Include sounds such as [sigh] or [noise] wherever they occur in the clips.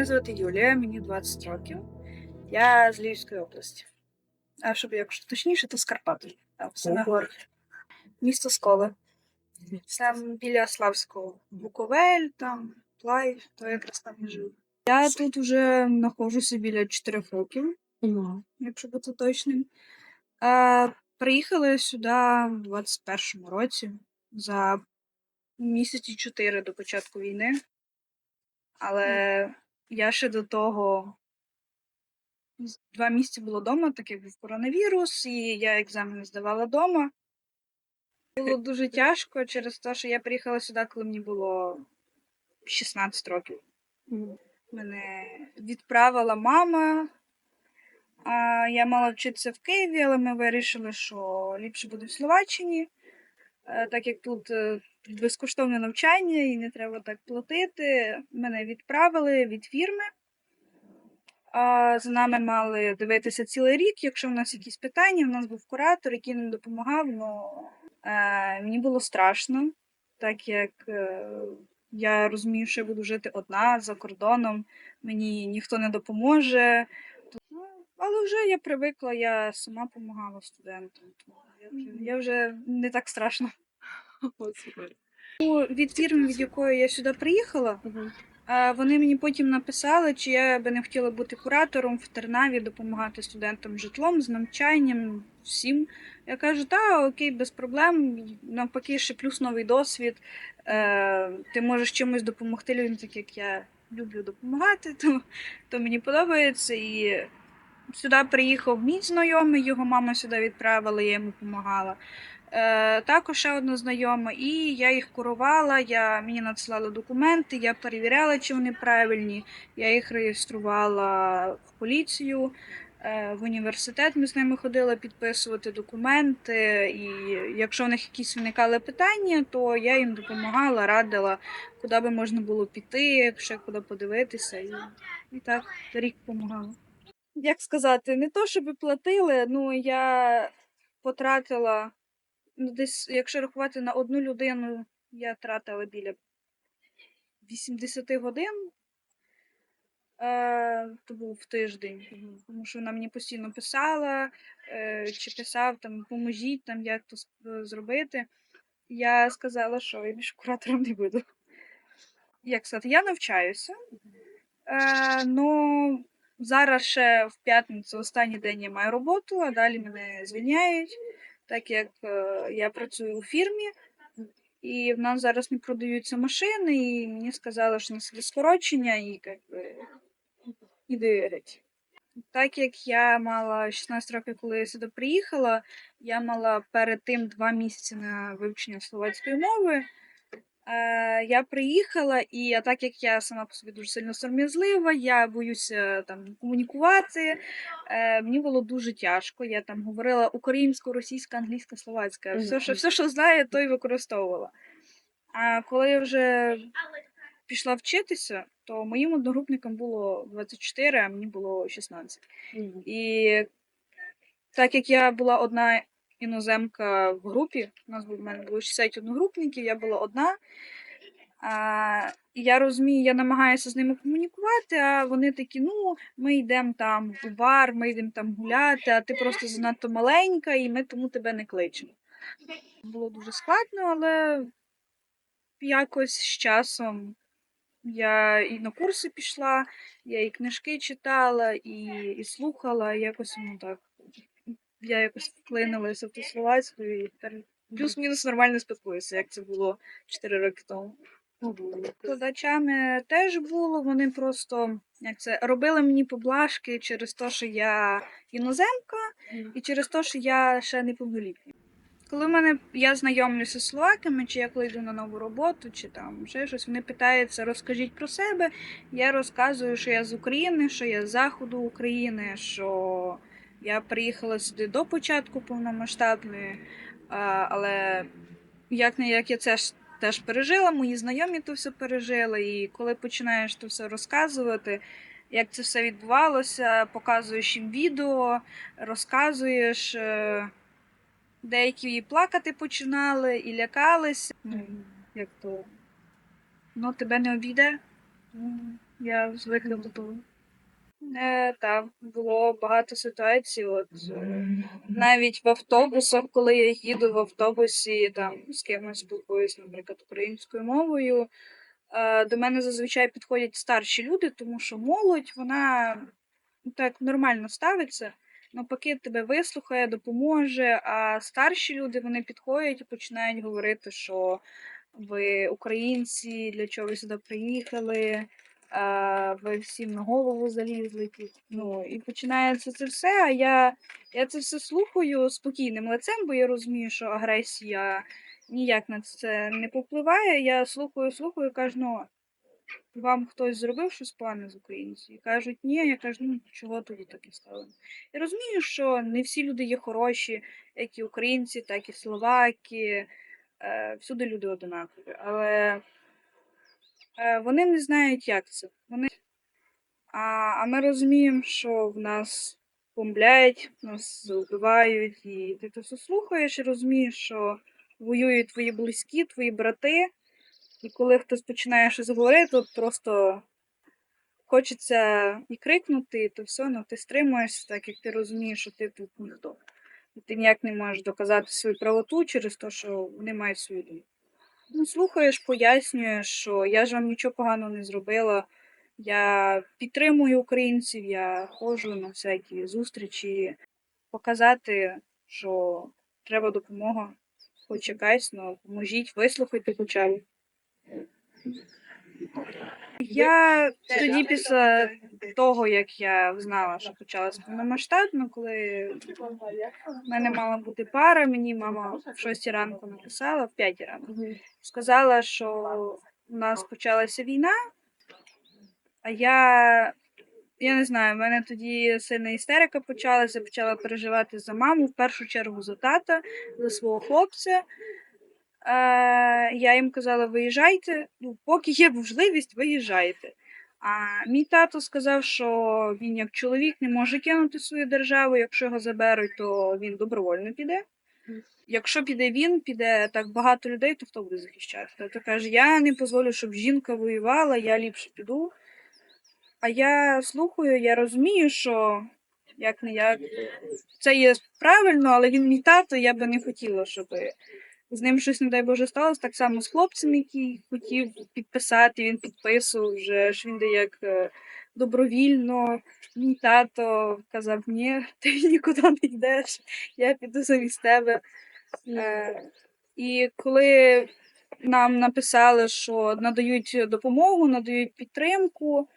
Мене звати Юлія, мені 20 років. Я з Львівської області. А щоб якщо точніше, то з Карпат. Там гор. Місто Сколе. Там біля Славського. Буковель, там Плай, то якраз там і живу. Я тут вже знаходжуся біля 4 років, якщо бути точним. А, приїхали сюди в 21-му році за місяці 4 до початку війни. Але я ще до того два місяці було вдома, так як був коронавірус, і я екзамени здавала вдома. Було дуже тяжко через те, що я приїхала сюди, коли мені було 16 років. Мене відправила мама. А я мала вчитися в Києві, але ми вирішили, що ліпше буде в Словаччині, Е, так як тут е, безкоштовне навчання і не треба так платити. Мене відправили від фірми. А за нами мали дивитися цілий рік. Якщо в нас якісь питання, в нас був куратор, який нам допомагав. Ну, е, мені було страшно, так як е, я розумію, що я буду жити одна за кордоном, мені ніхто не допоможе. Ну, але вже я привикла, я сама допомагала студентам. тому Я вже, я вже не так страшно. [laughs] Супер. Ну, Від фірми, від якої я сюди приїхала, а вони мені потім написали, чи я би не хотіла бути куратором в Тернаві, допомагати студентам з житлом, з навчанням, всім. Я кажу, та окей, без проблем. Навпаки, ще плюс новий досвід. Е, ти можеш чимось допомогти людям, так як я люблю допомагати, [laughs] то, то мені подобається. І сюди приїхав мій знайомий, його мама сюди відправила, я йому допомагала. Е, також ще одна знайома, і я їх курувала, я, мені надсилали документи, я перевіряла, чи вони правильні. Я їх реєструвала в поліцію, е, в університет ми з ними ходили підписувати документи. І якщо в них якісь виникали питання, то я їм допомагала, радила, куди би можна було піти, ще куди подивитися. І, і так рік допомагала. Як сказати, не то, щоб платили, ну я потратила ну, десь, якщо рахувати на одну людину, я тратила біля 80 годин. Е, то був в тиждень, тому що вона мені постійно писала, е, чи писав там, поможіть там, як то зробити. Я сказала, що я більше куратором не буду. Як сказати, я навчаюся. Е, ну, зараз ще в п'ятницю останній день я маю роботу, а далі мене звільняють так як е, я працюю у фірмі, і в нас зараз не продаються машини, і мені сказали, що на є скорочення, і як би, іди геть. Так як я мала 16 років, коли я сюди приїхала, я мала перед тим два місяці на вивчення словацької мови. Я приїхала, і а так як я сама по собі дуже сильно сором'язлива, я боюся там комунікувати. Е, мені було дуже тяжко. Я там говорила українською, російська, англійська, словацька. Все, що, все, що знаю, то й використовувала. А коли я вже пішла вчитися, то моїм одногрупникам було 24, а мені було 16. І так як я була одна іноземка в групі, у нас в мене було 60 одногрупників, я була одна. А, і я розумію, я намагаюся з ними комунікувати, а вони такі: ну, ми йдемо там у бар, ми йдемо там гуляти, а ти просто занадто маленька, і ми тому тебе не кличемо. Було дуже складно, але якось з часом я і на курси пішла, я і книжки читала, і, і слухала, і якось ну так. Я якось вклинилася в ту словацьку і тепер плюс-мінус нормально спілкуюся, як це було 4 роки тому. Викладачами теж було, вони просто як це робили мені поблажки через те, що я іноземка, і через те, що я ще не повнолітня. Коли в мене я знайомлюся з словаками, чи я коли йду на нову роботу, чи там ще щось, вони питаються, розкажіть про себе. Я розказую, що я з України, що я з заходу України, що я приїхала сюди до початку повномасштабної, але як не як я це ж теж пережила, мої знайомі то все пережили. І коли починаєш то все розказувати, як це все відбувалося, показуєш їм відео, розказуєш. е, Деякі і плакати починали, і лякалися. Ну, як то, ну, тебе не обійде. Ну, Я звикла до того. Так, було багато ситуацій. От, е, навіть в автобусах, коли я їду в автобусі, там з кимось спілкуюсь, наприклад, українською мовою. Е, до мене зазвичай підходять старші люди, тому що молодь, вона ну, так нормально ставиться. Навпаки, тебе вислухає, допоможе. А старші люди вони підходять і починають говорити, що ви українці, для чого ви сюди приїхали, а, ви всім на голову залізли. Ну, і починається це все. А я, я це все слухаю спокійним лицем, бо я розумію, що агресія ніяк на це не попливає. Я слухаю, слухаю, кажу, ну, вам хтось зробив щось погане з українців? І кажуть, ні, я кажу, ну чого тоді таке стало? Я розумію, що не всі люди є хороші, як і українці, так і словаки. Е, всюди люди одинакові. Але вони не знають, як це. Вони... А, а ми розуміємо, що в нас бомблять, нас вбивають, і ти це все слухаєш і розумієш, що воюють твої близькі, твої брати. І коли хтось починає щось говорити, то просто хочеться і крикнути, і то все, ну ти стримуєшся, так як ти розумієш, що ти тут ніхто. І ти ніяк не можеш доказати свою правоту через те, що вони мають свою думку. Ну, слухаєш, пояснюєш, що я ж вам нічого поганого не зробила. Я підтримую українців, я ходжу на всякі зустрічі, показати, що треба допомога, хоч якась, ну поможіть, вислухайте хоча б. Я тоді після того, як я знала, що почалась повномасштабно, коли в мене мала бути пара, мені мама в 6 ранку написала, в 5 ранку. Сказала, що у нас почалася війна, а я. Я не знаю, в мене тоді сильна істерика почалася, почала переживати за маму, в першу чергу за тата, за свого хлопця. Е, я їм казала, виїжджайте, ну, поки є можливість, виїжджайте. А мій тато сказав, що він як чоловік не може кинути свою державу, якщо його заберуть, то він добровольно піде. Якщо піде він, піде так багато людей, то хто буде захищати? Тобто каже, я не дозволю, щоб жінка воювала, я ліпше піду. А я слухаю, я розумію, що як не як це є правильно, але він мій тато, я би не хотіла, щоб з ним щось, не дай Боже, сталося. Так само з хлопцем, який хотів підписати, він підписував вже ж він де як е, добровільно. Мій тато казав, ні, ти [laughs] нікуди не йдеш, я піду замість тебе. Е, і коли нам написали, що надають допомогу, надають підтримку,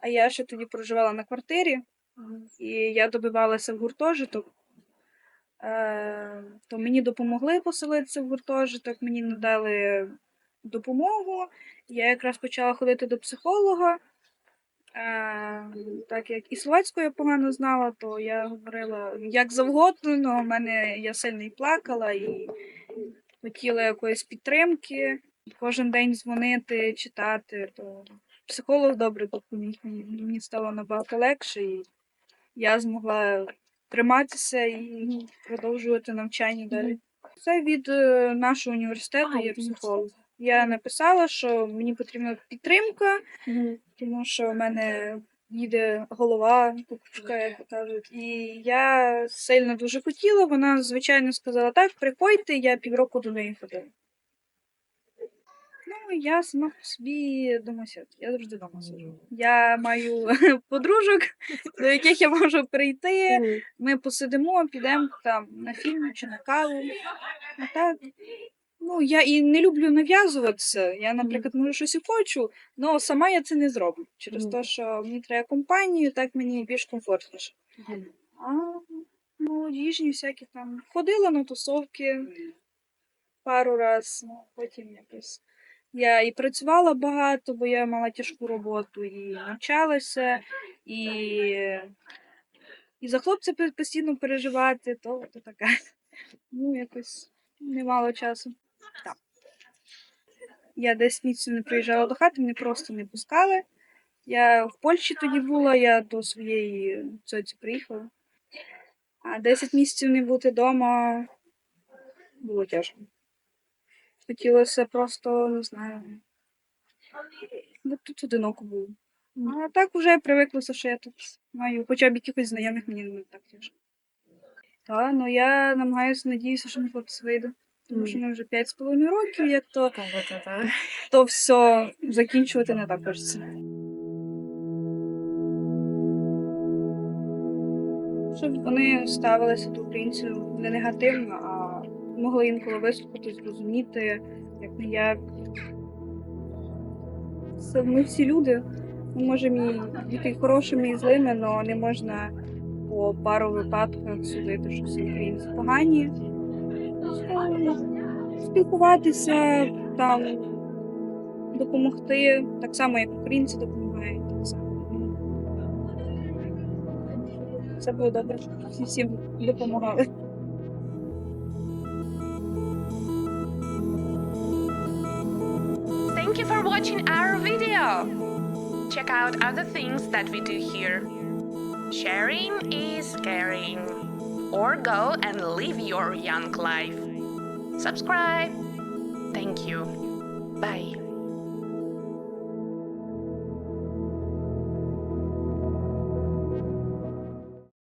а я ще тоді проживала на квартирі, і я добивалася в гуртожиток, то мені допомогли поселитися в гуртожиток, мені надали допомогу. Я якраз почала ходити до психолога. Е, так як і словацьку я погано знала, то я говорила як завгодно, але в мене я сильно і плакала і хотіла якоїсь підтримки. Кожен день дзвонити, читати, то психолог добре допоміг. Мені стало набагато легше, і я змогла триматися і продовжувати навчання далі. Це від е, нашого університету є психолог. Я написала, що мені потрібна підтримка, тому що в мене їде голова, купочка, як кажуть. І я сильно дуже хотіла. Вона, звичайно, сказала, так, приходьте, я півроку до неї ходила. Ну, я сама по собі домосяд. Я завжди вдома сиджу. Я маю [laughs] подружок, [laughs] до яких я можу прийти. Ми посидимо, підемо там на фільм чи на каву. А так. Ну, я і не люблю нав'язуватися. Я, наприклад, може щось і хочу, але сама я це не зроблю. Через те, що мені треба компанію, так мені більш комфортніше. А молодіжні всякі там ходила на тусовки пару раз, ну потім якось. Я і працювала багато, бо я мала тяжку роботу, і навчалася, і, і за хлопця постійно переживати, то, то таке. Ну, якось немало часу. Так. Я десь місяців не приїжджала до хати, мене просто не пускали. Я в Польщі тоді була, я до своєї цьоці приїхала. А 10 місяців не бути вдома було тяжко. Хотілося просто, не знаю. Тут одиноко було. А так вже привиклося, що я тут маю хоча б якихось знайомих, мені не так тяжко. Та, ну я намагаюся, надіюся, що мій хлопець вийде. Тому що ми вже 5,5 років, як то, то все закінчувати не так хочеться. Щоб вони ставилися до українців не негативно, а могли інколи вислухати, зрозуміти, як не я. Ми всі люди. Ми можемо бути хорошими і злими, але не можна по пару випадках судити, що всі українці погані. Спілкуватися, там, допомогти, так само, як українці допомагають, так само. Це було добре, всі всім допомагали. For watching our video. Check out other things that we do here. Sharing is caring. Or go and live your young life. Subscribe. Thank you. Bye.